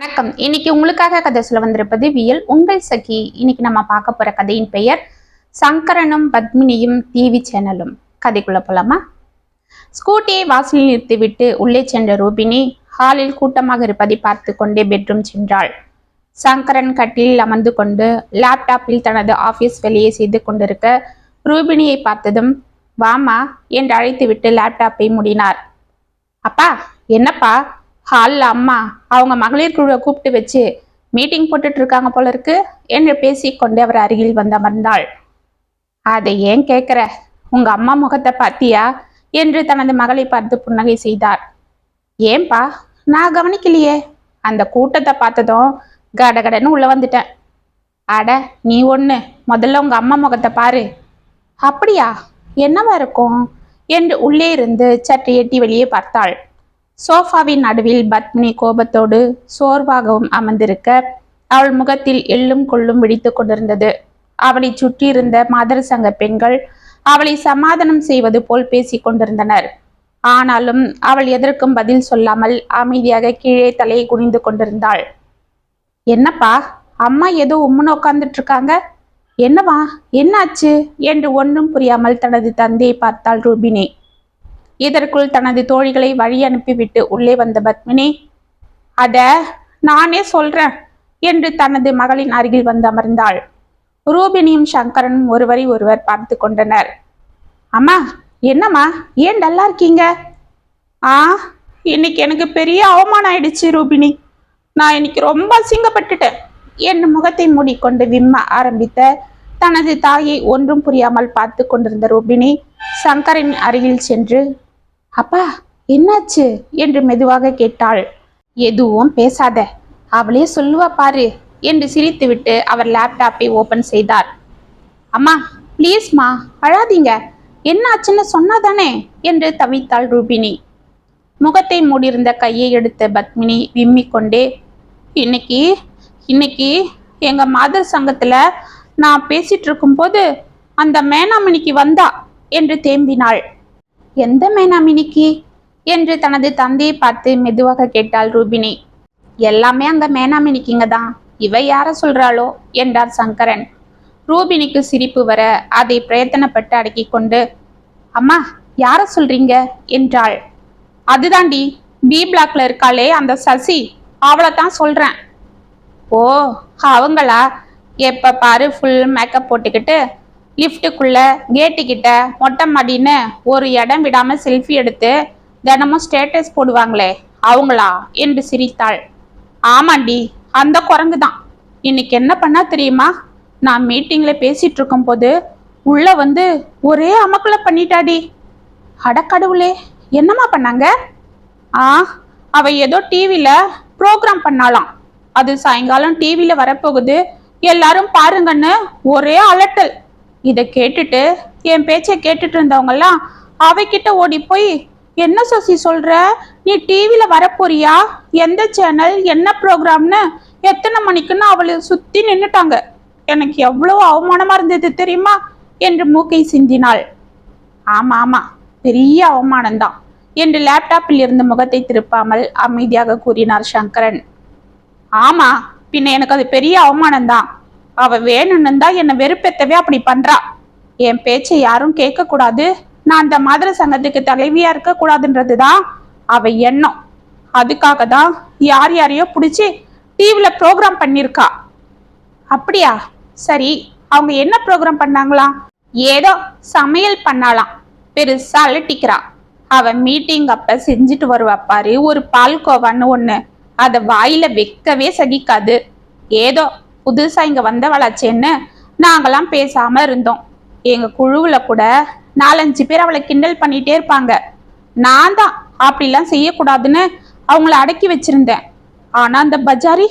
வணக்கம். இன்னைக்கு உங்களுக்காக கதை சொல்ல வந்திருப்பது வியல். உங்கள் சகி. இன்னைக்கு நம்ம பார்க்க போற கதையின் பெயர் சங்கரனும் பத்மினியும் டிவி சேனலும். கதைக்குள்ள போலாமா? ஸ்கூட்டியை வாசலில் நிறுத்திவிட்டு உள்ளே சென்ற ரூபினி ஹாலில் கூட்டமாக இருப்பதை பார்த்து கொண்டே பெட்ரூம் சென்றாள். சங்கரன் கட்டிலில் அமர்ந்து கொண்டு லேப்டாப்பில் தனது ஆபீஸ் வேலையை செய்து கொண்டிருக்க ரூபினியை பார்த்ததும் வாமா என்று அழைத்துவிட்டு லேப்டாப்பை மூடினார். அப்பா என்னப்பா? ஹாலில் அம்மா அவங்க மகளிர் குழுவை கூப்பிட்டு வச்சு மீட்டிங் போட்டுட்டு இருக்காங்க போல இருக்கு. என்று பேசிக்கொண்டே அவர் அருகில் வந்து அமர்ந்தாள். அதை ஏன் கேட்குற உங்க அம்மா முகத்தை பார்த்தியா என்று தனது மகளை பார்த்து புன்னகை செய்தார். ஏன்பா நான் கவனிக்கலையே. அந்த கூட்டத்தை பார்த்ததும் கடகடன்னு உள்ள வந்துட்டேன். அட நீ ஒன்று முதல்ல உங்க அம்மா முகத்தை பாரு. அப்படியா? என்னவா இருக்கும்? என்று உள்ளே இருந்து சற்று எட்டி வெளியே பார்த்தாள். சோஃபாவின் நடுவில் பத்மினி கோபத்தோடு சோர்வாகவும் அமர்ந்திருக்க அவள் முகத்தில் எள்ளும் கொள்ளும் விழித்து கொண்டிருந்தது. அவளை சுற்றியிருந்த மாதர் சங்க பெண்கள் அவளை சமாதானம் செய்வது போல் பேசிக் கொண்டிருந்தனர். ஆனாலும் அவள் எதற்கும் பதில் சொல்லாமல் அமைதியாக கீழே தலையை குனிந்து கொண்டிருந்தாள். என்னப்பா அம்மா ஏதோ உம்முன்னு உட்கார்ந்துட்டு இருக்காங்க? என்னவா? என்னாச்சு? என்று ஒன்றும் புரியாமல் தனது தந்தையை பார்த்தாள் ரூபினி. இதற்குள் தனது தோழிகளை வழி அனுப்பிவிட்டு உள்ளே வந்த பத்மினி அட நானே சொல்றேன் என்று தனது மகளின் அருகில் வந்து அமர்ந்தாள். ரூபினியும் சங்கரனும் ஒருவரை ஒருவர் பார்த்து கொண்டனர். அம்மா என்னம்மா ஏன் டல்லா இருக்கீங்க? ஆ இன்னைக்கு எனக்கு பெரிய அவமானம் ஆயிடுச்சு ரூபினி. நான் இன்னைக்கு ரொம்ப அசிங்கப்பட்டுட்டேன் என் முகத்தை மூடிக்கொண்டு விம்ம ஆரம்பித்த தனது தாயை ஒன்றும் புரியாமல் பார்த்து கொண்டிருந்த ரூபினி சங்கரின் அருகில் சென்று அப்பா என்னாச்சு? என்று மெதுவாக கேட்டாள். எதுவும் பேசாத. அவளே சொல்லுவா பாரு என்று சிரித்துவிட்டு அவர் லேப்டாப்பை ஓபன் செய்தார். அம்மா ப்ளீஸ்மா அழாதீங்க என்னாச்சுன்னு சொன்னாதானே? என்று தவித்தாள் ரூபினி. முகத்தை மூடியிருந்த கையை எடுத்த பத்மினி விம்மிக் கொண்டே இன்னைக்கு இன்னைக்கு எங்க மாதர் சங்கத்துல நான் பேசிட்டு இருக்கும்போது அந்த மேனாமணிக்கு வந்தா? என்று தேம்பினாள். எந்த மேனாமினிக்கு என்று தனது தந்தையை பார்த்து மெதுவாக கேட்டாள் ரூபினி. எல்லாமே அங்க மேனாமினிக்குங்க தான். இவ யார சொல்றாளோ? என்றார் சங்கரன். ரூபினிக்கு சிரிப்பு வர அதை பிரயத்தனப்பட்டு அடக்கி கொண்டு அம்மா யார சொல்றீங்க? என்றாள். அதுதாண்டி பி பிளாக்ல இருக்காளே அந்த சசி. அவளை தான் சொல்றேன். ஓ அவங்களா? எப்ப பாரு ஃபுல் மேக்கப் போட்டுக்கிட்டு லிஃப்ட்டுக்குள்ள கேட்டுக்கிட்ட மொட்டை மாடின்னு ஒரு இடம் விடாம செல்ஃபி எடுத்து தினமும் ஸ்டேட்டஸ் போடுவாங்களே அவங்களா? என்று சிரித்தாள். ஆமாண்டி அந்த குரங்கு தான். இன்னைக்கு என்ன பண்ணா தெரியுமா? நான் மீட்டிங்கில் பேசிட்டு இருக்கும்போது உள்ள வந்து ஒரே அமக்குள்ள பண்ணிட்டாடி. அடக்கடவுளே என்னம்மா பண்ணாங்க? ஆ அவ ஏதோ டிவியில ப்ரோக்ராம் பண்ணாலாம் அது சாயங்காலம் டிவியில வரப்போகுது. எல்லாரும் பாருங்கன்னு ஒரே அலட்டல். இதை கேட்டுட்டு என் பேச்சை கேட்டுட்டு இருந்தவங்கெல்லாம் அவகிட்ட ஓடி போய் என்ன சசி சொல்ற? நீ டிவியில வரப்போறியா? எந்த சேனல் என்ன ப்ரோக்ராம்னு எத்தனை மணிக்குன்னு அவளை சுத்தி நின்றுட்டாங்க எனக்கு எவ்வளவு அவமானமா இருந்தது தெரியுமா? என்று மூக்கை சிந்தினாள். ஆமா ஆமா பெரிய அவமானம்தான் என்று லேப்டாப்பில் இருந்து முகத்தை திருப்பாமல் அமைதியாக கூறினார் சங்கரன். ஆமா பின்ன எனக்கு அது பெரிய அவமானம்தான். அவ வேணும்னு தான் என்னை வெறுப்பெத்தவே அப்படி பண்றா. என் பேச்சை யாரும் கேட்க கூடாது நான் அந்த மாதிரி சங்கத்துக்கு தலைவியா இருக்க கூடாதுன்றதுதான் அவ எண்ணம். அதுக்காக தான் யார் யாரையோ பிடிச்சி டிவில ப்ரோக்ராம் பண்ணியிருக்கா அப்படியா? சரி அவங்க என்ன ப்ரோக்ராம் பண்ணாங்களாம் ஏதோ சமையல் பண்ணாலாம் பெருசா அலட்டிக்கிறா. அவ மீட்டிங் அப்ப செஞ்சுட்டு வருவா பாரு ஒரு பால்கோவான்னு ஒண்ணு. அதை வாயில வைக்கவே சகிக்காது. ஏதோ புதுசா இங்கே வந்தவளாச்சேன்னு நாங்களாம் பேசாம இருந்தோம். எங்க குழுவில் கூட நாலஞ்சு பேர் அவளை கிண்டல் பண்ணிட்டே இருப்பாங்க. நான் தான் அப்படிலாம் செய்யக்கூடாதுன்னு அவங்கள அடக்கி வச்சிருந்தேன். ஆனா அந்த பஜாரி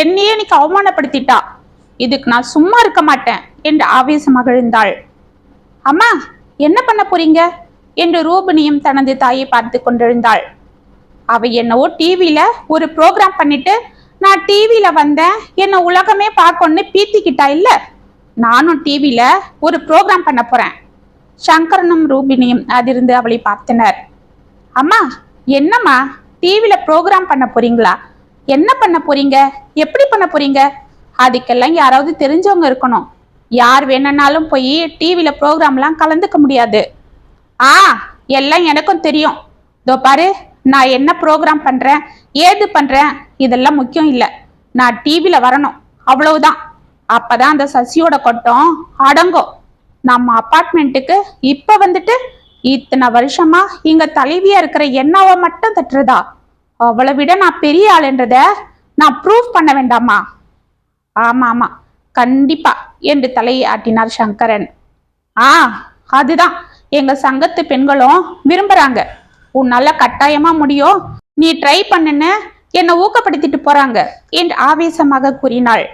என்னையே இன்னைக்கு அவமானப்படுத்திட்டா. இதுக்கு நான் சும்மா இருக்க மாட்டேன் என்று ஆவேசமாக எழுந்தாள் அம்மா என்ன பண்ண போறீங்க? என்று ரூபினியும் தனது தாயை பார்த்து கொண்டிருந்தாள். அவ என்னவோ டிவியில ஒரு ப்ரோக்ராம் பண்ணிட்டு நான் டிவியில வந்தேன். என்ன உலகமே பார்க்கணும்னு பீத்திக்கிட்டா இல்ல? நானும் டிவியில ஒரு ப்ரோக்ராம் பண்ண போறேன். சங்கரனும் ரூபினியும் அதிர்ந்து அவளை பார்த்தனர். அம்மா என்னம்மா? டிவியில ப்ரோக்ராம் பண்ண போறீங்களா? என்ன பண்ண போறீங்க? எப்படி பண்ண போறீங்க? அதுக்கெல்லாம் யாராவது தெரிஞ்சவங்க இருக்கணும். யார் வேணும்னாலும் போய் டிவியில ப்ரோக்ராம்லாம் கலந்துக்க முடியாது. ஆ எல்லாம் எனக்கும் தெரியும். இதோ பாரு. நான் என்ன ப்ரோக்ராம் பண்ணுறேன் ஏது பண்ணுறேன் இதெல்லாம் முக்கியம் இல்லை. நான் டிவியில் வரணும். அவ்வளவுதான். அப்பதான் அந்த சசியோட கொட்டம் அடங்கும். நம்ம அப்பார்ட்மெண்ட்டுக்கு இப்போ வந்துட்டு இத்தனை வருஷமா இங்க தலைவியா இருக்கிற என்னவ மட்டும் தட்டுறதா? அவளை விட நான் பெரிய ஆளுன்றத நான் ப்ரூவ் பண்ண வேண்டாமா? ஆமா ஆமா. கண்டிப்பா. என்று தலையை ஆட்டினார் சங்கரன். ஆ அதுதான். எங்க சங்கத்து பெண்களும் விரும்புறாங்க. உன்னால கட்டாயமா முடியும் நீ ட்ரை பண்ணுன்னு என்னை ஊக்கப்படுத்திட்டு போறாங்க என்று ஆவேசமாக கூறினாள்.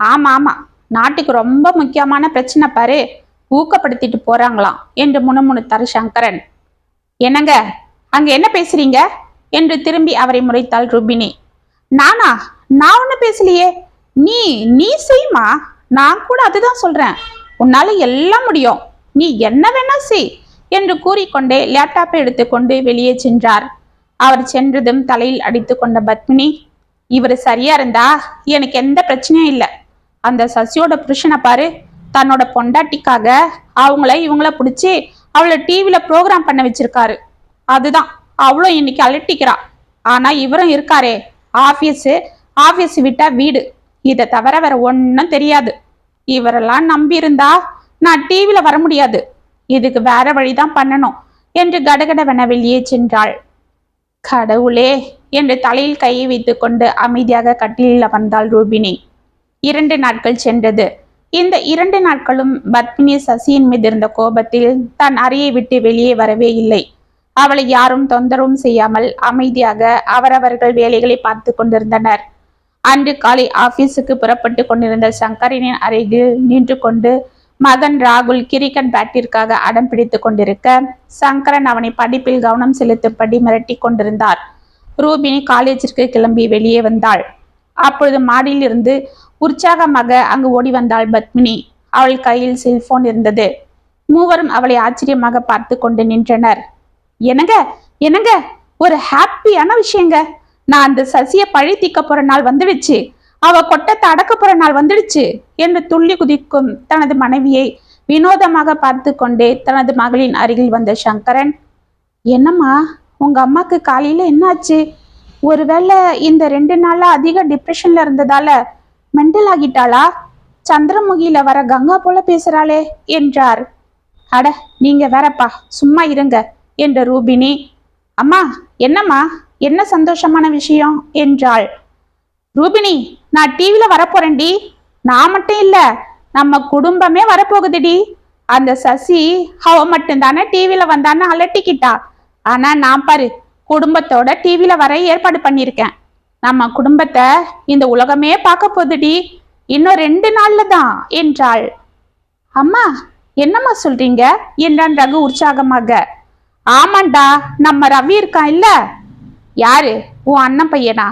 ஆமா ஆமா. நாட்டுக்கு ரொம்ப முக்கியமான பிரச்சனை பாரு. ஊக்கப்படுத்திட்டு போறாங்களாம் என்று முணுமுணுத்தார் சங்கரன். என்னங்க அங்க என்ன பேசுறீங்க? என்று திரும்பி அவரை முறைத்தாள் ருபினி. நானா? நான் ஒண்ணு பேசலையே. நீ நீ செய்மா? நான் கூட அதுதான் சொல்றேன். உன்னால எல்லாம் முடியும். நீ என்ன வேணா செய். என்று கூறிக்கொண்டே லேப்டாப்பை எடுத்துக்கொண்டு வெளியே சென்றார். அவர் சென்றதும் தலையில் அடித்து கொண்ட பத்மினி இவர் சரியா இருந்தா? எனக்கு எந்த பிரச்சனையும் இல்லை. அந்த சசியோட புருஷனை பாரு. தன்னோட பொண்டாட்டிக்காக அவங்கள இவங்கள பிடிச்சி அவளை டிவியில் ப்ரோக்ராம் பண்ண வச்சிருக்காரு. அதுதான். அவளும் இன்னைக்கு அலட்டிக்கிறா. ஆனால் இவரும் இருக்காரே. ஆஃபீஸு ஆஃபீஸ் விட்டா வீடு. இதை தவிர வேற ஒன்றும் தெரியாது. இவரெல்லாம் நம்பியிருந்தா நான் டிவியில் வர முடியாது. இதுக்கு வேற வழிதான் பண்ணணும் என்று கடகடவென வெளியே சென்றாள். கடவுளே! என்று தலையில் கையை வைத்துக்கொண்டு அமைதியாக கட்டிலில் அமர்ந்தாள் ரூபினி. இரண்டு நாட்கள் சென்றது. இந்த இரண்டு நாட்களும் பத்மினி சசியின் மீது இருந்த கோபத்தில் தன் அறையை விட்டு வெளியே வரவே இல்லை. அவளை யாரும் தொந்தரவும் செய்யாமல் அமைதியாக அவரவர்கள் வேலைகளை பார்த்து கொண்டிருந்தனர். அன்று காலை ஆபீஸுக்கு புறப்பட்டு கொண்டிருந்த சங்கரனின் அருகில் நின்று கொண்டு மகன் ராகுல் கிரிக்கெட் பேட்டிற்காக அடம் பிடித்து கொண்டிருக்க சங்கரன் அவனை படிப்பில் கவனம் செலுத்தும்படி மிரட்டி கொண்டிருந்தார். ரூபினி காலேஜிற்கு கிளம்பி வெளியே வந்தாள். அப்பொழுது மாடியில் இருந்து உற்சாகமாக அங்கு ஓடி வந்தாள் பத்மினி. அவள் கையில் செல்போன் இருந்தது. மூவரும் அவளை ஆச்சரியமாக பார்த்து கொண்டு நின்றனர். என்னங்க? என்னங்க? ஒரு ஹாப்பியான விஷயங்க. நான் அந்த சசியை பழி தீக்க போற நாள் வந்துடுச்சு. அவ கொட்டத்தை அடக்கப்புற நாள் வந்துடுச்சு என்று துள்ளி குதிக்கும் தனது மனைவியை வினோதமாக பார்த்து கொண்டே தனது மகளின் அருகில் வந்த சங்கரன் என்னம்மா உங்க அம்மாக்கு காலையில என்னாச்சு? ஒருவேளை இந்த ரெண்டு நாளா அதிக டிப்ரெஷன்ல இருந்ததால மெண்டல் ஆகிட்டாளா? சந்திரமுகியில வர கங்கா போல பேசுறாளே என்றார். அட நீங்க வேறப்பா சும்மா இருங்க என்ற ரூபினி அம்மா என்னம்மா என்ன சந்தோஷமான விஷயம்? என்றாள். ரூபினி நான் டிவில வரப்போறேன்டி. நான் மட்டும் இல்ல நம்ம குடும்பமே வரப்போகுதுடி. அந்த சசி அவ மட்டும்தானே டிவியில வந்தான்னு அலட்டிக்கிட்டா. ஆனா நான் பாரு குடும்பத்தோட டிவியில வர ஏற்பாடு பண்ணியிருக்கேன். நம்ம குடும்பத்தை இந்த உலகமே பார்க்க போகுதுடி. இன்னும் ரெண்டு நாள்ல தான் என்றாள். அம்மா என்னம்மா சொல்றீங்க? என்றான் ரகு உற்சாகமாக. ஆமாண்டா நம்ம ரவி இருக்கான் இல்ல. யாரு? உன் அண்ணன் பையனா?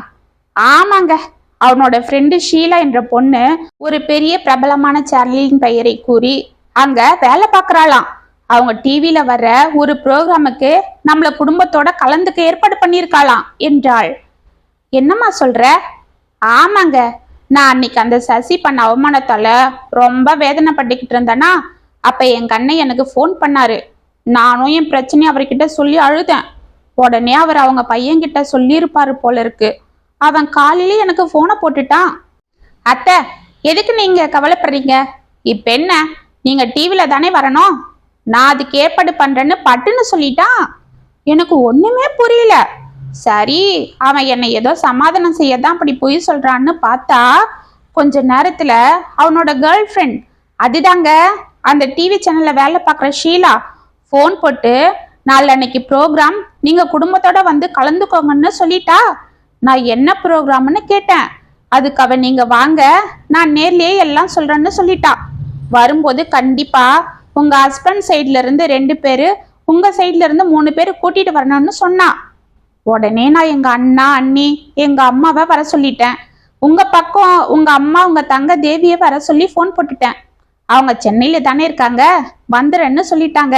ஆமாங்க. அவனோட ஃப்ரெண்டு ஷீலா என்ற பொண்ணு ஒரு பெரிய பிரபலமான சேனலின் பெயரை கூறி அங்க வேலை பார்க்கறாளாம். அவங்க டிவியில வர ஒரு ப்ரோக்ராமுக்கு நம்மள குடும்பத்தோட கலந்துக்க ஏற்பாடு பண்ணியிருக்காளாம் என்றாள். என்னம்மா சொல்ற? ஆமாங்க. நான் அன்னைக்கு அந்த சசி பண்ண அவமானத்தால ரொம்ப வேதனைப்பட்டுக்கிட்டு இருந்தேனா அப்ப என் கண்ணை எனக்கு ஃபோன் பண்ணாரு. நானும் என் பிரச்சனையை அவர்கிட்ட சொல்லி அழுதேன். உடனே அவர் அவங்க பையன்கிட்ட சொல்லியிருப்பாரு போல இருக்கு. அவன் காலையில எனக்கு போனை போட்டுட்டான். அத்தை எதுக்கு நீங்க கவலைப்படுறீங்க? இப்ப என்ன? நீங்க டிவில தானே வரணும்? நான் அதுக்கு ஏற்பாடு பண்றேன்னு பட்டுன்னு சொல்லிட்டான். எனக்கு ஒண்ணுமே புரியல. சரி அவன் என்னை ஏதோ சமாதானம் செய்ய தான் அப்படி பொய் சொல்றான்னு பார்த்தா கொஞ்ச நேரத்துல அவனோட கேர்ள் ஃப்ரெண்ட் அதுதாங்க அந்த டிவி சேனல்ல வேலை பார்க்குற ஷீலா ஃபோன் போட்டு நாளன்னைக்கு ப்ரோக்ராம் நீங்க குடும்பத்தோட வந்து கலந்துக்கோங்கன்னு சொல்லிட்டா. நான் என்ன ப்ரோக்ராம்னு கேட்டேன். அதுக்கு அவன் நீங்க வாங்க நான் நேர்லயே எல்லாம் சொல்றேன்னு சொல்லிட்டா. வரும்போது கண்டிப்பா உங்க ஹஸ்பண்ட் சைட்ல இருந்து ரெண்டு பேரு உங்க சைட்ல இருந்து மூணு பேர் கூட்டிட்டு வரணும்னு சொன்னா. உடனே நான் எங்க அண்ணா அண்ணி எங்க அம்மாவை வர சொல்லிட்டேன். உங்க பக்கம் உங்க அம்மா உங்க தங்க தேவியை வர சொல்லி ஃபோன் போட்டுட்டேன். அவங்க சென்னையில தானே இருக்காங்க வந்துடுறேன்னு சொல்லிட்டாங்க.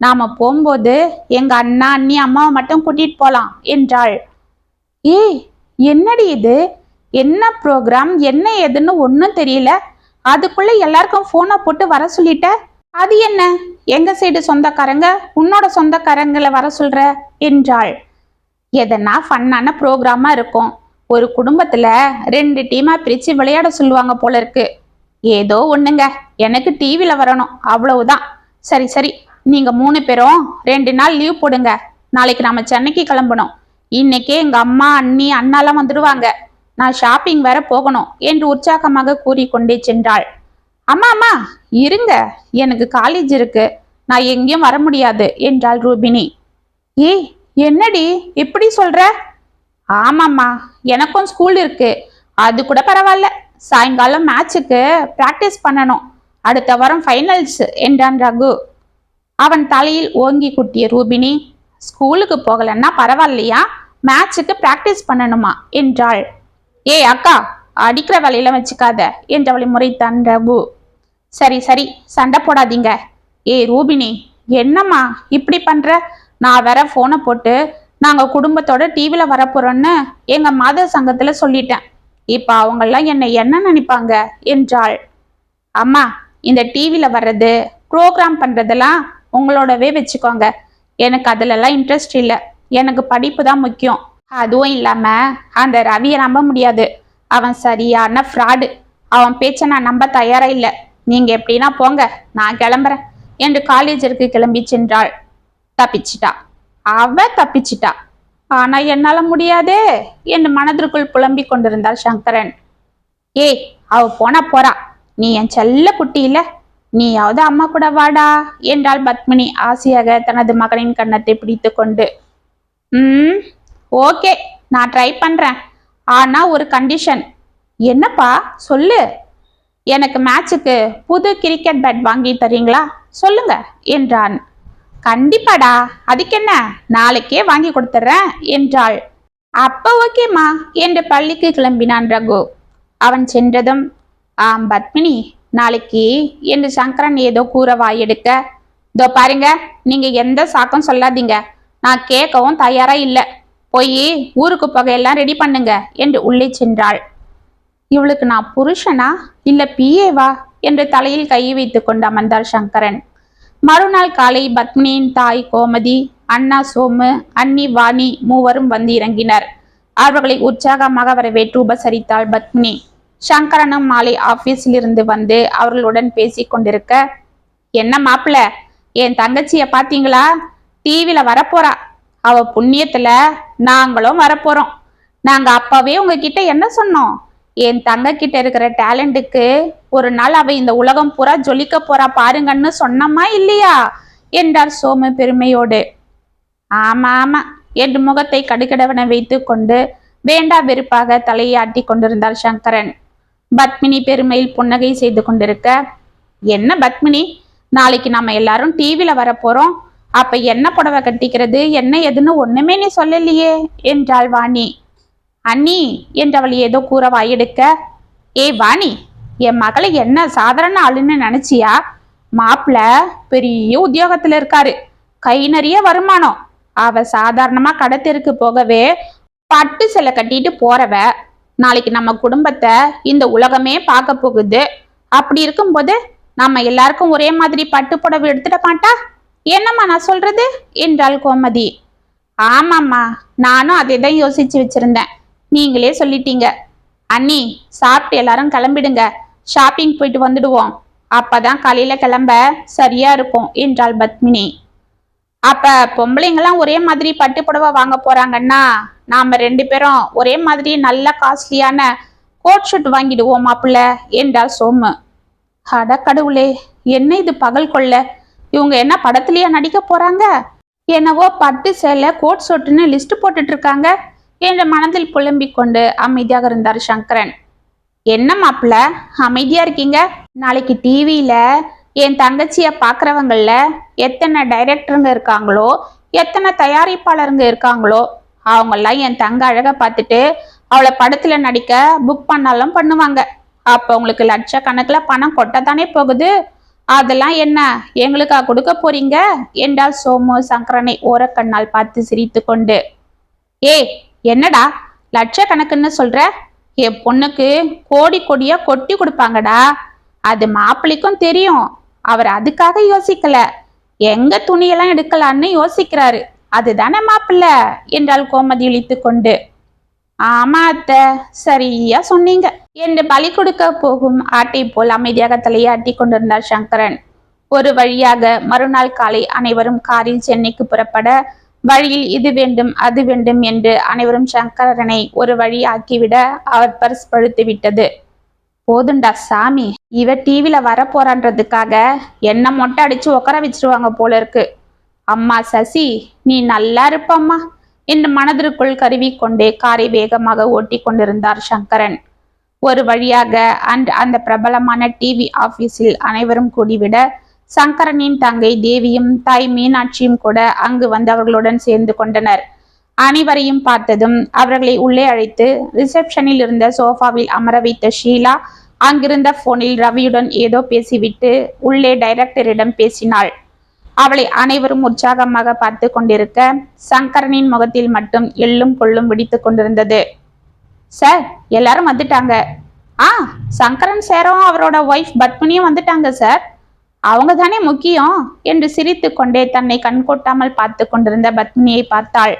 நாம போகும்போது எங்க அண்ணா அண்ணி அம்மாவை மட்டும் கூட்டிட்டு போலாம் என்றாள். ஏய் என்னடி இது? என்ன ப்ரோக்ராம் என்ன ஏதுன்னு ஒன்றும் தெரியல. அதுக்குள்ள எல்லாருக்கும் ஃபோனை போட்டு வர சொல்லிட்ட? அது என்ன? எங்க சைடு சொந்தக்காரங்க? உன்னோட சொந்தக்காரங்களை வர சொல்ற? என்றாள். எதனா ஃபன்னான ப்ரோக்ராமா இருக்கும். ஒரு குடும்பத்துல ரெண்டு டீமா பிரிச்சு விளையாட சொல்லுவாங்க போல இருக்கு. ஏதோ ஒண்ணுங்க. எனக்கு டிவியில் வரணும். அவ்வளவுதான். சரி சரி. நீங்க மூணு பேரும் ரெண்டு நாள் லீவ் போடுங்க. நாளைக்கு நாம சென்னைக்கு கிளம்பணும். இன்னைக்கே எங்க அம்மா அண்ணி அண்ணாலாம் வந்துடுவாங்க நான் ஷாப்பிங் வேற போகணும் என்று உற்சாகமாக கூறிக்கொண்டே சென்றாள். அம்மா அம்மா இருங்க. எனக்கு காலேஜ் இருக்கு. நான் எங்கேயும் வர முடியாது என்றாள் ரூபினி ஏய் என்னடி? எப்படி சொல்ற? ஆமாம்மா எனக்கும் ஸ்கூல் இருக்கு. அது கூட பரவாயில்ல. சாயங்காலம் மேட்சுக்கு பிராக்டிஸ் பண்ணணும். அடுத்த வாரம் ஃபைனல்ஸ் என்றான் ரகு. அவன் தலையில் ஓங்கி குட்டிய ரூபினி ஸ்கூலுக்கு போகலன்னா பரவாயில்லையா? மேட்சுக்கு பிராக்டிஸ் பண்ணணுமா? என்றாள். ஏய் அக்கா அடிக்கிற வேலையில வச்சுக்காத என்றவளை முறைத்தான் ரகு. சரி சரி சண்டை போடாதீங்க. ஏய் ரூபினி என்னம்மா இப்படி பண்ற? நான் வேற போனை போட்டு நாங்க குடும்பத்தோட டிவில வரப்போறோன்னு எங்க மாத சங்கத்துல சொல்லிட்டேன். இப்ப அவங்கெல்லாம் என்னை என்ன நினைப்பாங்க? என்றாள். அம்மா இந்த டிவில வர்றது ப்ரோக்ராம் பண்றதெல்லாம் உங்களோடவே வச்சுக்கோங்க. எனக்கு அதுலலாம் இன்ட்ரெஸ்ட் இல்லை. எனக்கு படிப்பு தான் முக்கியம். அதுவும் இல்லாம அந்த ரவியை நம்ப முடியாது. அவன் சரியான ஃப்ராடு அவன் பேச்சை நான் நம்ப தயாரா இல்லை. நீங்கள் எப்படின்னா போங்க நான் கிளம்புறேன். என்று காலேஜிற்கு கிளம்பி சென்றாள். தப்பிச்சிட்டா. அவ தப்பிச்சிட்டா. ஆனா என்னால முடியாதே என்று மனதிற்குள் புலம்பிக் கொண்டிருந்தாள் சங்கரன். ஏய் அவ போனா போறா. நீ என் செல்ல குட்டி இல்ல. நீயாவது அம்மா கூட வாடா என்றாள் பத்மினி ஆசையாக தனது மகனின் கன்னத்தை பிடித்து கொண்டு. ம் ஓகே நான் ட்ரை பண்ணுறேன் ஆனால் ஒரு கண்டிஷன் என்னப்பா சொல்லு. எனக்கு மேட்சுக்கு புது கிரிக்கெட் பேட் வாங்கி தரீங்களா? சொல்லுங்க என்றான். கண்டிப்பாடா அதுக்கு என்ன? நாளைக்கே வாங்கி கொடுத்துட்றேன் என்றாள். அப்போ ஓகேம்மா என்று பள்ளிக்கு கிளம்பினான் ரகு. அவன் சென்றதும் ஆம் பத்மினி நாளைக்கு என்று சங்கரன் ஏதோ கூற வாயெடுக்க இதோ பாருங்க நீங்க எந்த சாக்கம் சொல்லாதீங்க. நான் கேட்கவும் தயாரா இல்லை. போய் ஊருக்கு புகையெல்லாம் ரெடி பண்ணுங்க என்று உள்ளே சென்றாள். இவளுக்கு நான் புருஷனா? இல்ல பிஏவா என்று தலையில் கை வைத்து கொண்டு அமர்ந்தார் சங்கரன். மறுநாள் காலை பத்மினியின் தாய் கோமதி அண்ணா சோமு அன்னி வாணி மூவரும் வந்து இறங்கினர். அவர்களை உற்சாகமாக வரவேற்று உபசரித்தாள் பத்மினி. சங்கரனும் மாலை ஆபீஸில் இருந்து வந்து அவர்களுடன் பேசி கொண்டிருக்க என்ன மாப்பிள என் தங்கச்சிய பாத்தீங்களா டிவியில வரப்போறா. அவ புண்ணியத்துல நாங்களும் வரப்போறோம். நாங்க அப்பவே உங்ககிட்ட என்ன சொன்னோம்? என் தங்க கிட்ட இருக்கிற டேலண்ட்டுக்கு ஒரு நாள் அவ இந்த உலகம் பூரா ஜொலிக்க போறா பாருங்கன்னு சொன்னமா இல்லையா? என்றார் சோமு பெருமையோடு. ஆமா ஆமா. என்று முகத்தை கடுகடவனை வைத்து கொண்டு வேண்டா வெறுப்பாக தலையை ஆட்டி கொண்டிருந்தார் சங்கரன். பத்மினி பெருமையில் புன்னகை செய்து கொண்டிருக்க என்ன பத்மினி? நாளைக்கு நம்ம எல்லாரும் டிவியில வரப்போறோம். அப்ப என்ன புடவை கட்டிக்கிறது? என்ன எதுன்னு ஒண்ணுமே நீ சொல்லலையே என்றாள் வாணி. அண்ணி என்றவள் ஏதோ கூற வாயெடுக்க ஏய் வாணி என் மகளை என்ன சாதாரண ஆளுன்னு நினைச்சியா? மாப்பிள்ள பெரிய உத்தியோகத்துல இருக்காரு. கை நிறைய வருமானம். அவ சாதாரணமா கடத்திற்கு போகவே பட்டு சிலை கட்டிட்டு போறவ. நாளைக்கு நம்ம குடும்பத்தை இந்த உலகமே பார்க்க போகுது. அப்படி இருக்கும்போது நம்ம எல்லாருக்கும் ஒரே மாதிரி பட்டு புடவை எடுத்துட மாட்டா? என்னம்மா நான் சொல்றது? என்றாள் கோமதி. ஆமாம்மா நானும் அதை தான் யோசிச்சு வச்சிருந்தேன். நீங்களே சொல்லிட்டீங்க. அண்ணி சாப்பிட்டு எல்லாரும் கிளம்பிடுங்க. ஷாப்பிங் போயிட்டு வந்துடுவோம். அப்பதான் காலையில கிளம்ப சரியா இருக்கும் என்றாள் பத்மினி. அப்ப பொம்பளைங்கெல்லாம் ஒரே மாதிரி பட்டு புடவை வாங்க போறாங்கன்னா நாம ரெண்டு பேரும் ஒரே மாதிரி நல்ல காஸ்ட்லியான கோட் ஷூட் வாங்கிடுவோம் மாப்பிள்ள என்றாள் சோமு. அட கடவுளே என்ன இது பகல் கொள்ள? இவங்க என்ன படத்துலயா நடிக்க போறாங்க? என்னவோ பட்டு சேலை கோட் சொட்டுன்னு லிஸ்ட் போட்டுட்டு இருக்காங்க என்று மனதில் புலம்பிக் கொண்டு அமைதியாக இருந்தார் சங்கரன். என்ன மாப்பிள்ள அமைதியா இருக்கீங்க? நாளைக்கு டிவியில என் தங்கச்சிய பாக்குறவங்கள எத்தனை டைரக்டருங்க இருக்காங்களோ எத்தனை தயாரிப்பாளருங்க இருக்காங்களோ அவங்கெல்லாம் என் தங்க அழக பார்த்துட்டு அவளை படத்துல நடிக்க புக் பண்ணாலும் பண்ணுவாங்க. அப்போ உங்களுக்கு லட்சக்கணக்கில் பணம் கொட்டத்தானே போகுது? அதெல்லாம் என்ன? எங்களுக்கா கொடுக்க போறீங்க? என்றால் சோமு சங்கரனை ஓரக்கண்ணால் பார்த்து சிரித்து கொண்டு ஏ என்னடா? லட்சக்கணக்குன்னு சொல்ற? என் பொண்ணுக்கு கோடி கோடியா கொட்டி கொடுப்பாங்கடா. அது மாப்பிள்ளைக்கும் தெரியும். அவர் அதுக்காக யோசிக்கல. எங்க துணியெல்லாம் எடுக்கலான்னு யோசிக்கிறாரு. அதுதானே மாப்பிள்ள? என்றால் கோமதி இழித்து கொண்டு ஆமா அத்தை சரியா சொன்னீங்க. என்று பலி கொடுக்க போகும் ஆட்டை போல் அமைதியாக தலையாட்டி கொண்டிருந்தார் சங்கரன். ஒரு வழியாக மறுநாள் காலை அனைவரும் காரில் சென்னைக்கு புறப்பட வழியில் இது வேண்டும் அது வேண்டும் என்று அனைவரும் சங்கரனை ஒரு வழி ஆக்கிவிட அவர் பர்ஸ் பழுத்து விட்டது. போதுண்டா சாமி இவ டிவில வர போறான்றதுக்காக என்ன மொட்டை அடிச்சு உக்கார வச்சிருவாங்க போல இருக்கு. அம்மா சசி நீ நல்லா இருப்பம்மா. என்று மனதிற்குள் கருவிக்கொண்டே காரை வேகமாக ஓட்டி கொண்டிருந்தார் சங்கரன். ஒரு வழியாக அண்ட் அந்த பிரபலமான டிவி ஆபீஸில் அனைவரும் கூடிவிட சங்கரனின் தங்கை தேவியும் தாய் மீனாட்சியும் கூட அங்கு வந்து அவர்களுடன் சேர்ந்து கொண்டனர். அனைவரையும் பார்த்ததும் அவர்களை உள்ளே அழைத்து ரிசப்ஷனில் இருந்த சோஃபாவில் அமர வைத்த ஷீலா அங்கிருந்த போனில் ரவியுடன் ஏதோ பேசிவிட்டு உள்ளே டைரக்டரிடம் பேசினாள். அவளை அனைவரும் உற்சாகமாக பார்த்து கொண்டிருக்க சங்கரனின் முகத்தில் மட்டும் எள்ளும் கொள்ளும் விடித்து கொண்டிருந்தது. சார் எல்லாரும் வந்துட்டாங்க. ஆ சங்கரன் சேரும் அவரோட ஒய்ஃப் பத்மினியும் வந்துட்டாங்க சார். அவங்க தானே முக்கியம் என்று சிரித்து கொண்டே தன்னை கண்கொட்டாமல் பார்த்து கொண்டிருந்த பத்மினியை பார்த்தாள்.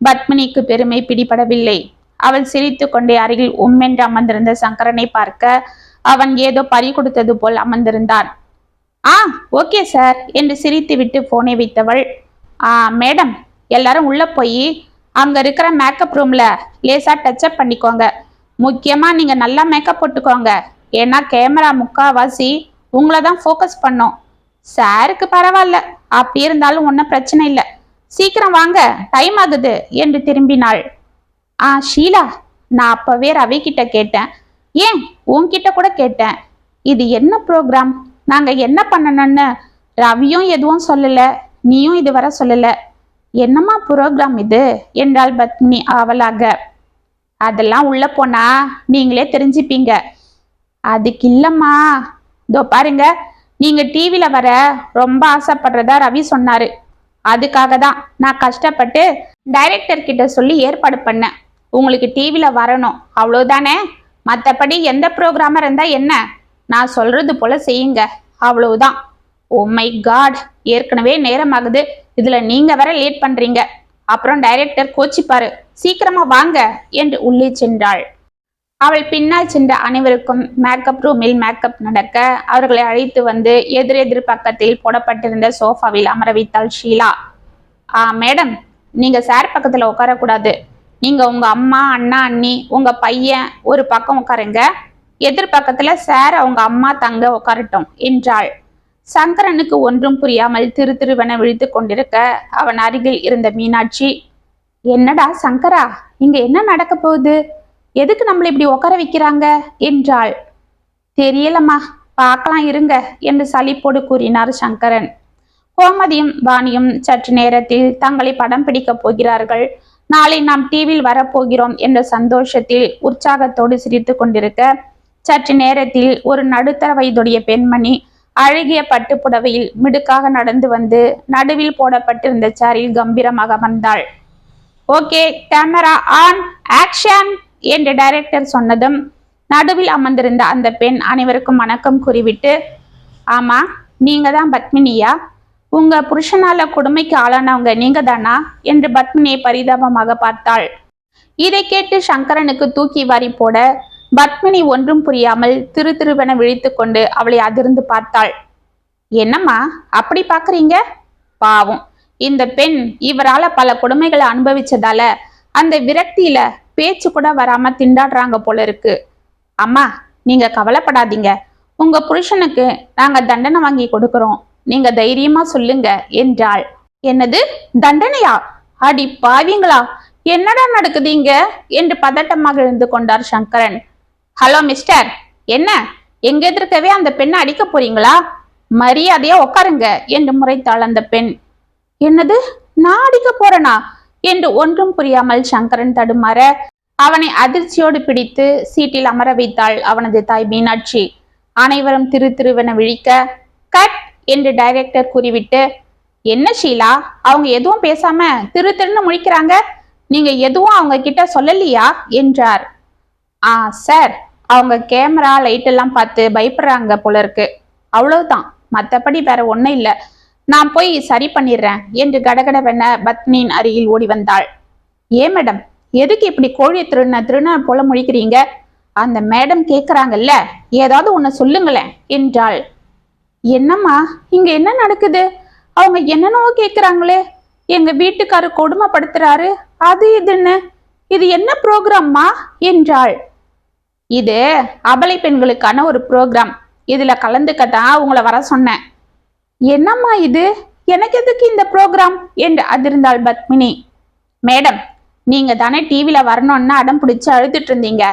பத்மினிக்கு பெருமை பிடிபடவில்லை. அவள் சிரித்து கொண்டே அருகில் உம்மென்று அமர்ந்திருந்த சங்கரனை பார்க்க அவன் ஏதோ பறி கொடுத்தது போல் அமர்ந்திருந்தான். ஆ ஓகே சார் என்று சிரித்துவிட்டு போனை வைத்தவள். ஆ மேடம் எல்லாரும் உள்ளே போய் அங்கே இருக்கிற மேக்கப் ரூமில் லேசாக டச்சப் பண்ணிக்கோங்க. முக்கியமாக நீங்கள் நல்லா மேக்கப் போட்டுக்கோங்க. ஏன்னா கேமரா முக்காவாசி உங்களை தான் ஃபோக்கஸ் பண்ணோம். சாருக்கு பரவாயில்ல அப்படி இருந்தாலும் ஒன்றும் பிரச்சனை இல்லை. சீக்கிரம் வாங்க டைம் ஆகுது என்று திரும்பினாள். ஆ ஷீலா நான் அப்போவே ரவி கிட்ட கேட்டேன். ஏன் உன்கிட்ட கூட கேட்டேன். இது என்ன ப்ரோக்ராம் நாங்க என்ன பண்ணணும்னு ரவியும் எதுவும் சொல்லல நீயும் இதுவரை சொல்லல. என்னம்மா ப்ரோக்ராம் இது? என்றாள் பத்மினி ஆவலாக. அதெல்லாம் உள்ள போனா நீங்களே தெரிஞ்சுப்பீங்க. அதுக்கு இல்லம்மா. இதோ பாருங்க நீங்க டிவியில வர ரொம்ப ஆசைப்படுறதா ரவி சொன்னாரு. அதுக்காக தான் நான் கஷ்டப்பட்டு டைரக்டர் கிட்ட சொல்லி ஏற்பாடு பண்ணேன். உங்களுக்கு டிவியில வரணும். அவ்வளோதானே மற்றபடி எந்த ப்ரோக்ராமர் இருந்தால் என்ன? நான் சொல்றது போல செய்யுங்க. அவ்வளவுதான். ஓ மை காட் ஏற்கனவே நேரமாகுது. இதுல நீங்க வேற லேட் பண்றீங்க. அப்புறம் டைரக்டர் கோச்சிப்பாரு. சீக்கிரமா வாங்க என்று உள்ளே சென்றாள். அவள் பின்னால் சென்ற அனைவருக்கும் மேக்கப் ரூமில் மேக்கப் நடக்க அவர்களை அழைத்து வந்து எதிரெதிர் பக்கத்தில் போடப்பட்டிருந்த சோஃபாவில் அமர வைத்தாள் ஷீலா. ஆ மேடம் நீங்க சார் பக்கத்துல உட்காரக்கூடாது. நீங்க உங்க அம்மா அண்ணா அண்ணி உங்க பையன் ஒரு பக்கம் உட்காருங்க. எதிர் பக்கத்துல சார் அவங்க அம்மா தங்க உட்காரட்டும் என்றாள். சங்கரனுக்கு ஒன்றும் புரியாமல் திரு திருவென விழித்து கொண்டிருக்க அவன் அருகில் இருந்த மீனாட்சி என்னடா சங்கரா இங்க என்ன நடக்க போகுது? எதுக்கு நம்மளை இப்படி உட்கார வைக்கிறாங்க? என்றாள். தெரியலம்மா பார்க்கலாம் இருங்க என்று சலிப்போடு கூறினார் சங்கரன். கோமதியும் வாணியும் சற்று நேரத்தில் தங்களை படம் பிடிக்கப் போகிறார்கள். நாளை நாம் டிவியில் வரப்போகிறோம் என்ற சந்தோஷத்தில் உற்சாகத்தோடு சிரித்து கொண்டிருக்க சற்று நேரத்தில் ஒரு நடுத்தர வயதுடைய பெண்மணி அழகிய பட்டுப்புடவையில் மிடுக்காக நடந்து வந்து நடுவில் போடப்பட்டிருந்த சாரில் கம்பீரமாக அமர்ந்தாள். ஓகே கேமரா ஆன் ஆக்ஷன் என்று டைரக்டர் சொன்னதும் நடுவில் அமர்ந்திருந்த அந்த பெண் அனைவருக்கும் வணக்கம் கூறிவிட்டு ஆமா நீங்க தான் பத்மினியா? உங்க புருஷனால கொடுமைக்கு ஆளானவங்க நீங்க தானா? என்று பத்மினியை பரிதாபமாக பார்த்தாள். இதை கேட்டு சங்கரனுக்கு தூக்கி வாரி போட பத்மினி ஒன்றும் புரியாமல் திரு திருவென விழித்து கொண்டு அவளை அதிர்ந்து பார்த்தாள். என்னம்மா அப்படி பாக்குறீங்க பாவம். இந்த பெண் இவரால பல கொடுமைகளை அனுபவிச்சதால அந்த விரக்தியில பேச்சு கூட வராம திண்டாடுறாங்க போல இருக்கு. அம்மா நீங்க கவலைப்படாதீங்க. உங்க புருஷனுக்கு நாங்க தண்டனை வாங்கி கொடுக்கறோம். நீங்க தைரியமா சொல்லுங்க என்றாள். என்னது? தண்டனையா? அடி பாவிங்களா! என்னடா நடக்குதீங்க என்று பதட்டமாக எழுந்து கொண்டார் சங்கரன். Hello mister. என்ன? எங்க எதிர்க்கவே அந்த பெண்ணை அடிக்க போறீங்களா? மரியாதையா உட்காருங்க என்று முறைத்தாள் அந்த பெண். என்னது? நான் அடிக்க போறேனா? என்று ஒன்றும் புரியாமல் சங்கரன் தடுமாற அவனை அதிர்ச்சியோடு பிடித்து சீட்டில் அமர வைத்தாள் அவனது தாய் மீனாட்சி. அனைவரும் திரு திருவென விழிக்க கட்! என்று டைரக்டர் கூறிவிட்டு என்ன ஷீலா? அவங்க எதுவும் பேசாம திரு திருன்னு முழிக்கிறாங்க. நீங்க எதுவும் அவங்க கிட்ட சொல்லலையா? என்றார். ஆ சார் அவங்க கேமரா லைட் எல்லாம் பார்த்து பயப்படுறாங்க போல இருக்கு. அவ்வளவுதான். மத்தபடி வேற ஒன்றும் இல்ல. நான் போய் சரி பண்ணிடுறேன் என்று கடகடவென பத்னியின் அருகில் ஓடி வந்தாள். ஏன் மேடம் எதுக்கு இப்படி கோழி திருண்ண திருண்ண போல முழிக்கிறீங்க? அந்த மேடம் கேக்குறாங்கல்ல ஏதாவது ஒண்ணு சொல்லுங்களேன் என்றாள். என்னம்மா இங்க என்ன நடக்குது? அவங்க என்னென்னவோ கேக்குறாங்களே. எங்க வீட்டுக்காரர் கொடுமைப்படுத்துறாரு. அது இதுன்னு. இது என்ன ப்ரோக்ராம்மா என்றாள். இது அபலை பெண்களுக்கான ஒரு ப்ரோக்ராம் இதுல கலந்துக்க தான் உங்களை வர சொன்னேன். என்னம்மா இது? எனக்கு எதுக்கு இந்த ப்ரோக்ராம் என்று அதிர்ந்தாள் பத்மினி. மேடம் நீங்க தானே டிவியில வரணும்னு அடம் பிடிச்சு அழுதுட்டு இருந்தீங்க.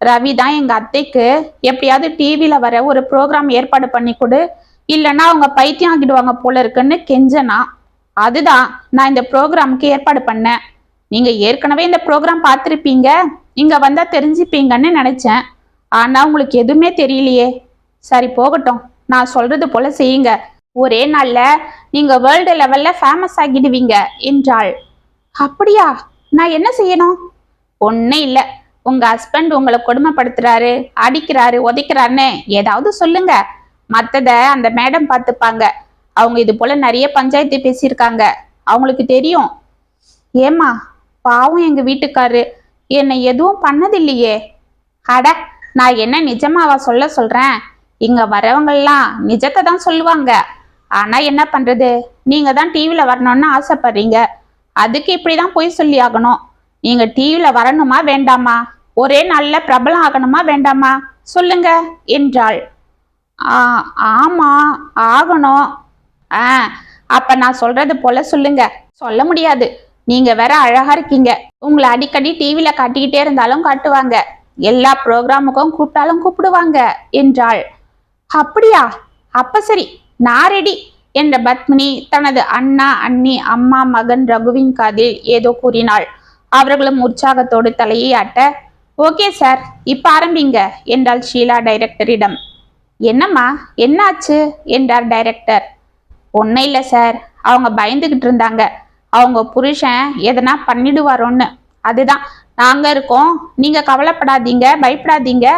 ரவி தான் எங்க அத்தைக்கு எப்படியாவது டிவியில வர ஒரு ப்ரோக்ராம் ஏற்பாடு பண்ணி கொடு. இல்லைன்னா அவங்க பைத்தியம் ஆகிடுவாங்க போல இருக்குன்னு கெஞ்சனா. அதுதான் நான் இந்த ப்ரோக்ராமுக்கு ஏற்பாடு பண்ணேன். நீங்க ஏற்கனவே இந்த ப்ரோக்ராம் பார்த்துருப்பீங்க. இங்க வந்தா தெரிஞ்சுப்பீங்கன்னு நினைச்சேன். ஆனா உங்களுக்கு எதுவுமே தெரியலையே. சரி போகட்டும். நான் சொல்றது போல செய்யுங்க. ஒரே நாள்ல நீங்க வேர்ல்டு லெவல்ல ஃபேமஸ் ஆகிடுவீங்க என்றாள். அப்படியா? நான் என்ன செய்யணும்? ஒன்றும் இல்லை. உங்க ஹஸ்பண்ட் உங்களை கொடுமைப்படுத்துறாரு அடிக்கிறாரு உதைக்கிறாருன்னு ஏதாவது சொல்லுங்க. மற்றத அந்த மேடம் பார்த்துப்பாங்க. அவங்க இது போல நிறைய பஞ்சாயத்து பேசியிருக்காங்க. அவங்களுக்கு தெரியும். ஏமா பாவம் எங்க வீட்டுக்காரு. என்னை எதுவும் பண்ணதில்லையே. அட நான் என்ன நிஜமாவா சொல்ல சொல்றேன்? இங்க வரவங்கெல்லாம் நிஜத்தை தான் சொல்லுவாங்க. ஆனா என்ன பண்றது? நீங்க தான் டிவியில வரணும்னு ஆசைப்படுறீங்க. அதுக்கு இப்படிதான் போய் சொல்லி ஆகணும். நீங்க டிவியில வரணுமா வேண்டாமா? ஒரே நல்ல பிரபலம் ஆகணுமா வேண்டாமா? சொல்லுங்க என்றாள். ஆ ஆமா ஆகணும். ஆ அப்ப நான் சொல்றது போல சொல்லுங்க. சொல்ல முடியாது. நீங்க வேற அழகா இருக்கீங்க. உங்களை அடிக்கடி டிவில காட்டிக்கிட்டே இருந்தாலும் காட்டுவாங்க. எல்லா ப்ரோக்ராமுக்கும் கூப்பிட்டாலும் கூப்பிடுவாங்க என்றாள். அப்படியா? அப்ப சரி நான் ரெடி என்ற பத்மினி தனது அண்ணா அண்ணி அம்மா மகன் ரகுவின் காதில் ஏதோ கூறினாள். அவர்களும் உற்சாகத்தோடு தலையை ஆட்ட ஓகே சார் இப்ப ஆரம்பிங்க என்றாள் ஷீலா டைரக்டரிடம். என்னம்மா என்னாச்சு? என்றார் டைரக்டர். ஒன்றும் இல்லை சார் அவங்க பயந்துகிட்டு இருந்தாங்க. அவங்க புருஷன் எதனா பண்ணிடுவாரோன்னு. அதுதான். நாங்க இருக்கோம். நீங்க கவலைப்படாதீங்க பயப்படாதீங்க.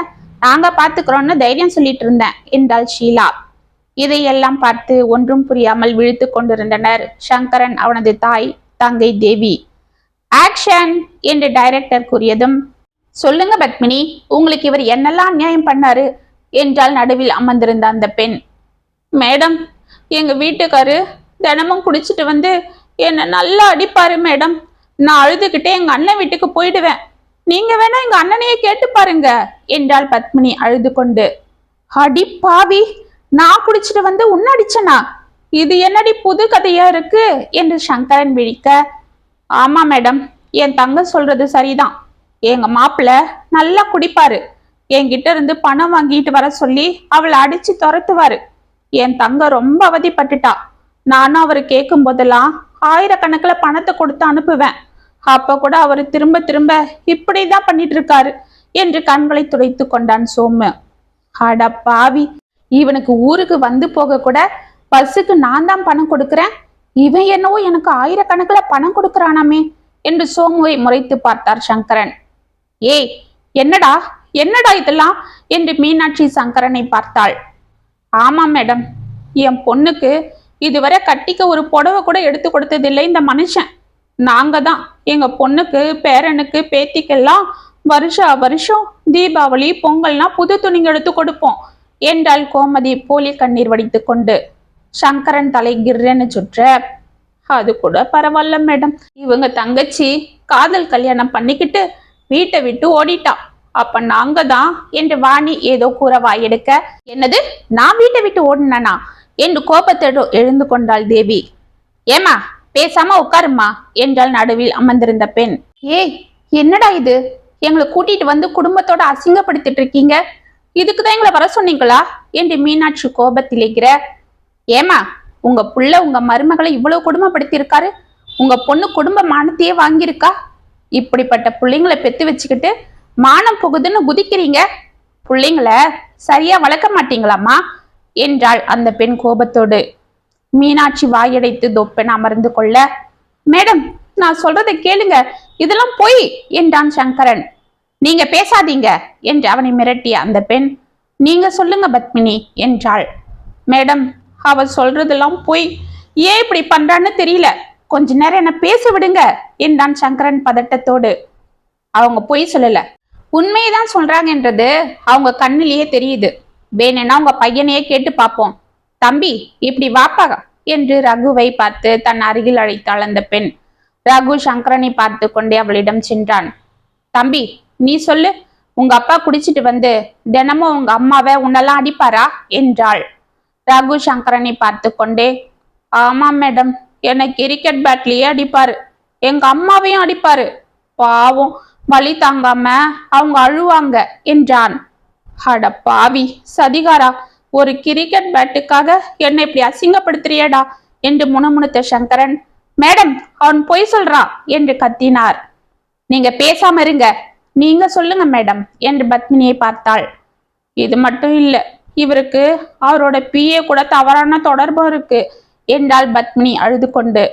நாங்க பாத்துக்கிறோம்னு தைரியம் சொல்லிட்டு இருந்தேன். என்றாள் ஷீலா. இதையெல்லாம் பார்த்து ஒன்றும் புரியாமல் விழித்து கொண்டிருந்தனர் சங்கரன் அவனது தாய் தங்கை தேவி. ஆக்ஷன் என்று டைரக்டர் கூறியதும் சொல்லுங்க பத்மினி உங்களுக்கு இவர் என்னெல்லாம் அநியாயம் பண்ணாரு? என்றால் நடுவில் அமர்ந்திருந்த அந்த பெண். மேடம் எங்க வீட்டுக்காரு தினமும் குடிச்சிட்டு வந்து என்னை நல்லா அடிப்பாரு மேடம். நான் அழுதுகிட்டே எங்க அண்ணன் வீட்டுக்கு போயிடுவேன். நீங்க வேணா எங்க அண்ணனையே கேட்டு பாருங்க என்றாள் பத்மினி அழுது கொண்டு. அடி பாவி நான் குடிச்சிட்டு வந்து உன்ன அடிச்சனா? இது என்னடி புது கதையா இருக்கு? என்று சங்கரன் விழிக்க. ஆமா மேடம் என் தங்க சொல்றது சரிதான். எங்க மாப்பிள்ள நல்லா குடிப்பாரு. என்கிட்ட இருந்து பணம் வாங்கிட்டு வர சொல்லி அவளை அடிச்சு துரத்துவாரு. என் தங்க ரொம்ப அவதிப்பட்டுட்டா. நானும் அவரு கேட்கும் போதெல்லாம் ஆயிரக்கணக்கில் பணத்தை கொடுத்து அனுப்புவேன். அப்ப கூட அவர் திரும்ப திரும்ப இப்படிதான் பண்ணிட்டு இருக்காரு என்று கண்களை துடைத்து கொண்டான் சோமு. அட பாவி இவனுக்கு ஊருக்கு வந்து போக கூட பஸ்ஸுக்கு நான் தான் பணம் கொடுக்குறேன்? இவன் என்னவோ எனக்கு ஆயிரக்கணக்கில் பணம் கொடுக்குறானாமே என்று சோமுவை முறைத்து பார்த்தார் சங்கரன். ஏய் என்னடா என்னடா இதெல்லாம்? என்று மீனாட்சி சங்கரனை பார்த்தாள். ஆமாம் மேடம் என் பொண்ணுக்கு இதுவரை கட்டிக்க ஒரு புடவை கூட எடுத்து கொடுத்ததில்லை. இந்த மனுஷன். நாங்க தான் எங்க பொண்ணுக்கு பேரனுக்கு பேத்திக்கெல்லாம் வருஷா வருஷம் தீபாவளி பொங்கல்னா புது துணிங்க எடுத்து கொடுப்போம். என்றாள் கோமதி போலி கண்ணீர் வடித்து கொண்டு. சங்கரன் தலை கிர்ன்னு சுற்ற. அது கூட பரவாயில்ல மேடம். இவங்க தங்கச்சி காதல் கல்யாணம் பண்ணிக்கிட்டு வீட்டை விட்டு ஓடிட்டா. அப்ப நாங்க தான் என்று வாணி ஏதோ கூற வாயெடுக்க. என்னது? நான் வீட்டை விட்டு ஓடினேனா? என்று கோபத்தோடு எழுந்து கொண்டாள் தேவி. ஏமா பேசாம உட்காருமா என்றாள் நடுவில் அமர்ந்திருந்த பெண். ஏய் என்னடா இது? எங்களை கூட்டிட்டு வந்து குடும்பத்தோட அசிங்கப்படுத்திட்டு இருக்கீங்க. இதுக்கு தான் எங்களை வர சொன்னீங்களா? என்று மீனாட்சி கோபத்திலேகிற ஏமா உங்க புள்ள உங்க மருமகளை இவ்வளவு குடும்பப்படுத்தியிருக்காரு இருக்காரு உங்க பொண்ணு குடும்ப மானத்தையே வாங்கியிருக்கா? இப்படிப்பட்ட பிள்ளைங்களை பெத்து வச்சுக்கிட்டு மானம் போகுதுன்னு குதிக்கிறீங்க. பிள்ளைங்கள சரியா வளர்க்க மாட்டீங்களாம்மா? என்றாள் அந்த பெண் கோபத்தோடு. மீனாட்சி வாயடைத்து தொப்பென அமர்ந்து கொள்ள மேடம் நான் சொல்றதை கேளுங்க. இதெல்லாம் பொய் என்றான் சங்கரன். நீங்க பேசாதீங்க என்று அவனை மிரட்டிய அந்த பெண். நீங்க சொல்லுங்க பத்மினி என்றாள். மேடம் அவ சொல்றதெல்லாம் பொய். ஏன் இப்படி பண்றான்னு தெரியல. கொஞ்ச நேரம் என்ன பேச விடுங்க என்றான் சங்கரன் பதட்டத்தோடு. அவங்க பொய் சொல்லல. உண்மையைதான் சொல்றாங்கன்றது அவங்க கண்ணிலேயே தெரியுது. வேணும்னா உங்க பையனையே கேட்டு பார்ப்போம். தம்பி இப்படி வாப்பா என்று ரகுவை பார்த்து தன் அருகில் அழைத்தாள் அந்த பெண். ரகு சங்கரனை பார்த்து கொண்டே அவளிடம் சென்றான். தம்பி நீ சொல்லு உங்க அப்பா குடிச்சிட்டு வந்து தினமும் உங்க அம்மாவை உன்னெல்லாம் அடிப்பாரா? என்றாள். ரகு சங்கரனை பார்த்து கொண்டே ஆமா மேடம் என்னை கிரிக்கெட் பேட்லயே அடிப்பாரு. எங்க அம்மாவையும் அடிப்பாரு. பாவம் வழி தாங்காம அவங்க அழுவாங்க என்றான். அட பாவி சதிகாரா ஒரு கிரிக்கெட் பேட்டுக்காக என்னை இப்படி அசிங்கப்படுத்துறியடா என்று முணுமுணுத்த சங்கரன். மேடம் அவன் பொய் சொல்றான் என்று கத்தினார். நீங்க பேசாம இருங்க. நீங்க சொல்லுங்க மேடம் என்று பத்மினியை பார்த்தாள். இது மட்டும் இல்ல இவருக்கு அவரோட பிஏ கூட தவறான தொடர்பும் இருக்கு என்றால் பத்மினி அழுது கொண்டு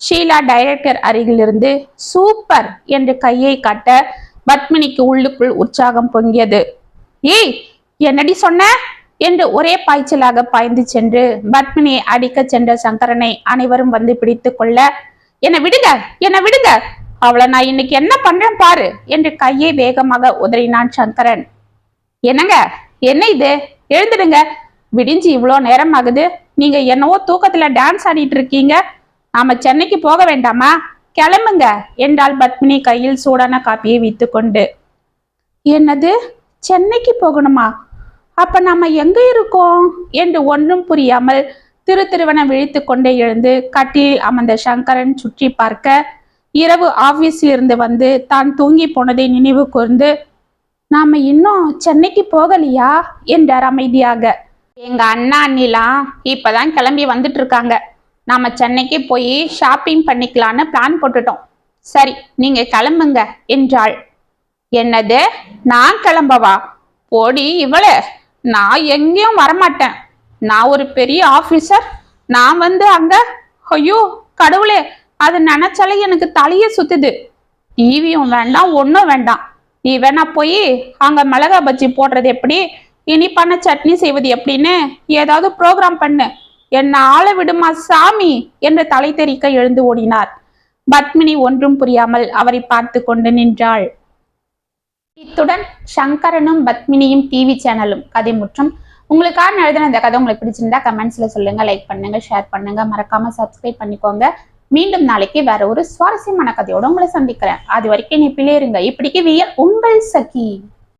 ஷீலா டைரக்டர் அருகிலிருந்து சூப்பர் என்று கையை காட்ட பத்மினிக்கு உள்ளுக்குள் உற்சாகம் பொங்கியது. ஏய் என்னடி சொன்ன? என்று ஒரே பாய்ச்சலாக பாய்ந்து சென்று பத்மினியை அடிக்க சென்ற சங்கரனை அனைவரும் வந்து பிடித்து கொள்ள என்னை விடுங்க என்னை விடுங்க அவளை நான் இன்னைக்கு என்ன பண்றேன் பாரு என்று கையை வேகமாக உதறினான் சங்கரன். என்னங்க என்ன இது? எழுந்துடுங்க விடிஞ்சு இவ்வளோ நேரம் ஆகுது நீங்க என்னவோ தூக்கத்துல டான்ஸ் ஆடிட்டு இருக்கீங்க நாம சென்னைக்கு போக வேண்டாமா? கிளம்புங்க என்றால் பத்மினி கையில் சூடான காப்பியை வைத்துக்கொண்டு என்னது? சென்னைக்கு போகணுமா? அப்ப நாம எங்க இருக்கோம்? என்று ஒன்றும் புரியாமல் திரு திருவன விழித்து கொண்டே எழுந்து கட்டில் அமர்ந்த சங்கரன் சுற்றி பார்க்க இரவு ஆபீஸில் இருந்து வந்து தான் தூங்கி போனதை நினைவு கூர்ந்து நாம இன்னும் சென்னைக்கு போகலையா? என்றார் அமைதியாக. எங்க அண்ணா அண்ணிலாம் இப்பதான் கிளம்பி வந்துட்டு இருக்காங்க. நாம சென்னைக்கு போய் ஷாப்பிங் பண்ணிக்கலான்னு பிளான் போட்டுட்டோம். சரி நீங்க கிளம்புங்க என்றாள். என்னது? நான் கிளம்பவா? போடி இவளே நான் எங்கேயும் வரமாட்டேன். நான் ஒரு பெரிய ஆபீசர் நான் வந்து அங்க ஐயோ கடவுளே அது நினைச்சாலே எனக்கு தலையே சுத்துது. டிவியும் வேண்டாம் ஒன்றும் வேண்டாம். நீ வேணா போய் அங்க மிளகா பஜ்ஜி போடுறது எப்படி? இனிப்பான சட்னி செய்வது எப்படின்னு ஏதாவது ப்ரோக்ராம் பண்ணு. என்ன ஆள விடுமா சாமி? என்று தலை தெரிக்க எழுந்து ஓடினார். பத்மினி ஒன்றும் புரியாமல் அவரை பார்த்து கொண்டு நின்றாள். இத்துடன் சங்கரனும் பத்மினியும் டிவி சேனலும் கதை முற்றும் உங்களுக்காக எழுதின இந்த கதை உங்களுக்கு பிடிச்சிருந்தா கமெண்ட்ஸ்ல சொல்லுங்க லைக் பண்ணுங்க ஷேர் பண்ணுங்க. மறக்காம சப்ஸ்கிரைப் பண்ணிக்கோங்க. மீண்டும் நாளைக்கு வேற ஒரு சுவாரஸ்யமான கதையோட உங்களை சந்திக்கிறேன். அது வரைக்கும் நீ பிள்ளைருங்க இப்படிக்கு வியல் உங்கள் சகி.